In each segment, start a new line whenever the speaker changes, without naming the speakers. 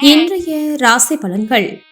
இன்றைய ராசி பலன்கள்.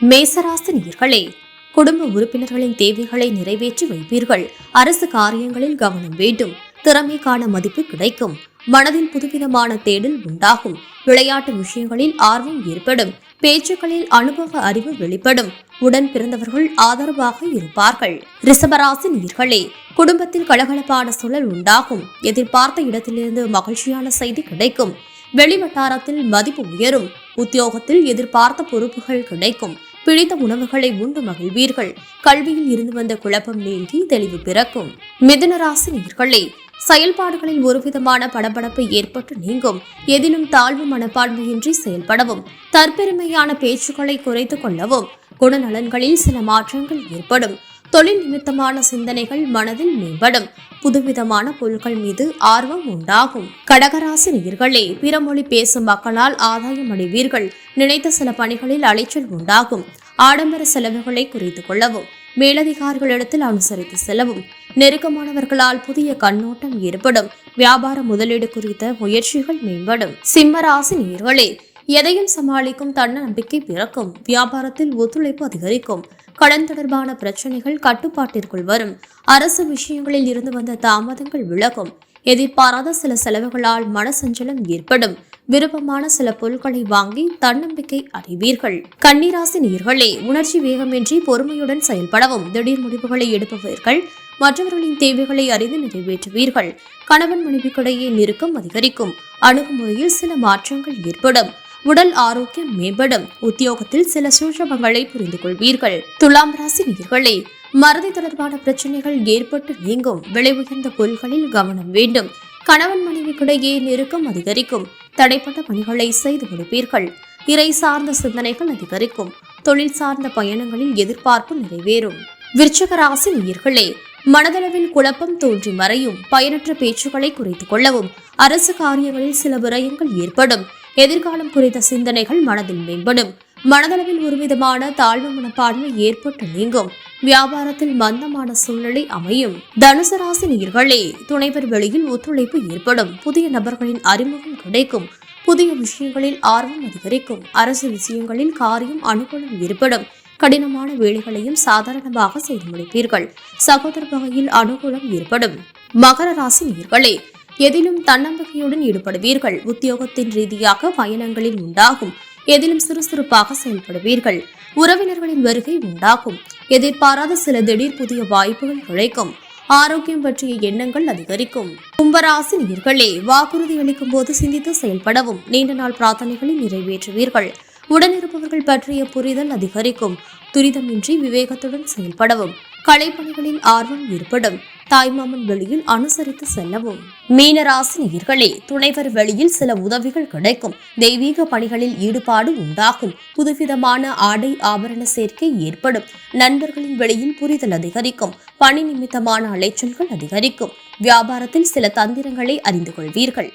மேசராசி நேர்களே குடும்ப உறுப்பினர்களின் தேவைகளை நிறைவேற்றி வைப்பீர்கள். அரசு காரியங்களில் கவனம் வேண்டும். திறமைக்கான மதிப்பு கிடைக்கும். மனதில் புதுவிதமான தேடல் உண்டாகும். விளையாட்டு விஷயங்களில் ஆர்வம் ஏற்படும். பேச்சுக்களில் அனுபவ அறிவு வெளிப்படும். உடன் பிறந்தவர்கள் ஆதரவாக இருப்பார்கள். ரிசபராசி நீர்களே குடும்பத்தில் கலகலப்பான சூழல் உண்டாகும். எதிர்பார்த்த இடத்திலிருந்து மகிழ்ச்சியான செய்தி கிடைக்கும். வெளிவட்டாரத்தில் மதிப்பு உயரும். உத்தியோகத்தில் எதிர்பார்த்த பொறுப்புகள் கிடைக்கும். பிடித்த உணவுகளை உண்டு மகிழ்வீர்கள். கல்வியில் இருந்து வந்த குழப்பம் நீங்கி தெளிவு பிறக்கும். மிதுனராசி நேர்களே செயல்பாடுகளில் ஒருவிதமான படபடப்பு ஏற்பட்டு நீங்கும். எதிலும் தாழ்வு மனப்பான்மையின்றி செயல்படவும். தற்பெருமையான பேச்சுக்களை குறைத்துக் கொள்ளவும். குணநலன்களில் சில மாற்றங்கள் ஏற்படும். தொழில் நிமித்தமான சிந்தனைகள் மனதில் மேம்படும். புதுவிதமான பொருட்கள் மீது ஆர்வம் உண்டாகும். கடகராசி நீர்களே பிற மொழி பேசும் மக்களால் ஆதாயம் அடைவீர்கள். நினைத்த சில பணிகளில் அலைச்சல் உண்டாகும். ஆடம்பர செலவுகளை குறைத்துக் கொள்ளவும் மேலதிகாரிகளிடத்தில் அனுசரித்து செல்லவும் நெருக்கமானவர்களால் புதிய கண்ணோட்டம் ஏற்படும். வியாபார முதலீடு குறித்த முயற்சிகள் மேம்படும். சிம்மராசி நீர்களே எதையும் சமாளிக்கும் தன்னம்பிக்கை பிறக்கும் வியாபாரத்தில் ஒத்துழைப்பு அதிகரிக்கும். கடன் தொடர்பான பிரச்சனைகள் கட்டுப்பாட்டிற்குள் வரும். அரசு விஷயங்களில் இருந்து வந்த தாமதங்கள் விலகும். எதிர்பாராத சில செலவுகளால் மனசஞ்சலம் ஏற்படும். விருப்பமான சில பொருட்களை வாங்கி தன்னம்பிக்கை அடைவீர்கள். கன்னிராசி நீர்களே உணர்ச்சி வேகமின்றி பொறுமையுடன் செயல்படவும் திடீர் முடிவுகளை எடுப்பவர்கள் மற்றவர்களின் தேவைகளை அறிந்து நிறைவேற்றுவீர்கள். கணவன் மனைவிக்கிடையே நெருக்கம் அதிகரிக்கும். அணுகுமுறையில் சில மாற்றங்கள் ஏற்படும். உடல் ஆரோக்கியம் மேம்படும். உத்தியோகத்தில் சில சூழ்ச்சபங்களை புரிந்து கொள்வீர்கள் துலாம் ராசி நீர்களே மறதி தொடர்பான பிரச்சனைகள் ஏற்பட்டு நீங்கும். விலை உயர்ந்த பொருள்களில் கவனம் வேண்டும். கணவன் மனைவிக்கிடையே நெருக்கம் அதிகரிக்கும். தடைப்பட்ட பணிகளை செய்து கொடுப்பீர்கள் இறை சார்ந்த சிந்தனைகள் அதிகரிக்கும். தொழில் சார்ந்த பயணங்களில் எதிர்பார்ப்பு நிறைவேறும். விருச்சக ராசி மனதளவில் குழப்பம் தோன்றி மறையும். பயனற்ற பேச்சுக்களை குறைத்துக் கொள்ளவும். அரசு காரியங்களில் சில விரயங்கள் ஏற்படும். எதிர்காலம் குறித்த சிந்தனைகள் மனதில் மேம்படும். மனதளவில் ஒருவிதமான தாழ்வு மனப்பான்மை ஏற்பட்டு நீங்கும். வியாபாரத்தில் மந்தமான சூழ்நிலை அமையும். தனுசு ராசி நேர்களே துணைவர் வெளியில் ஒத்துழைப்பு ஏற்படும். புதிய நபர்களின் அறிமுகம் கிடைக்கும். புதிய விஷயங்களில் ஆர்வம் அதிகரிக்கும். அரசு விஷயங்களில் காரியம் அனுகூலம் ஏற்படும். கடினமான வேலைகளையும் சாதாரணமாக செய்து முடிப்பீர்கள். சகோதர வகையில் அனுகூலம் ஏற்படும். மகர ராசி நீர்களே எதிலும் தன்னம்பிக்கையுடன் ஈடுபடுவீர்கள். உத்தியோகத்தின் ரீதியாக பயணங்களில் உண்டாகும். எதிலும் சுறுசுறுப்பாக செயல்படுவீர்கள். உறவினர்களின் வருகை உண்டாகும். எதிர்பாராத சில திடீர் புதிய வாய்ப்புகள் கிடைக்கும். ஆரோக்கியம் பற்றிய எண்ணங்கள் அதிகரிக்கும். கும்பராசி நீர்களே வாக்குறுதி அளிக்கும் போது சிந்தித்து செயல்படவும் நீண்ட நாள் பிரார்த்தனைகளை நிறைவேற்றுவீர்கள். உடனிருப்பவர்கள் பற்றிய புரிதல் அதிகரிக்கும். துரிதமின்றி விவேகத்துடன் செயல்படவும். கலைப்பணிகளில் ஆர்வம் ஏற்படும். தாய்மாமன் வெளியில் அனுசரித்து செல்லவும். மீனராசி நேயர்களே துணைவர் வெளியில் சில உதவிகள் கிடைக்கும். தெய்வீக பணிகளில் ஈடுபாடு உண்டாகும். புதுவிதமான ஆடை ஆபரண சேர்க்கை ஏற்படும். நண்பர்களின் வெளியில் புரிதல் அதிகரிக்கும். பணி நிமித்தமான அலைச்சல்கள் அதிகரிக்கும். வியாபாரத்தில் சில தந்திரங்களை அறிந்து கொள்வீர்கள்.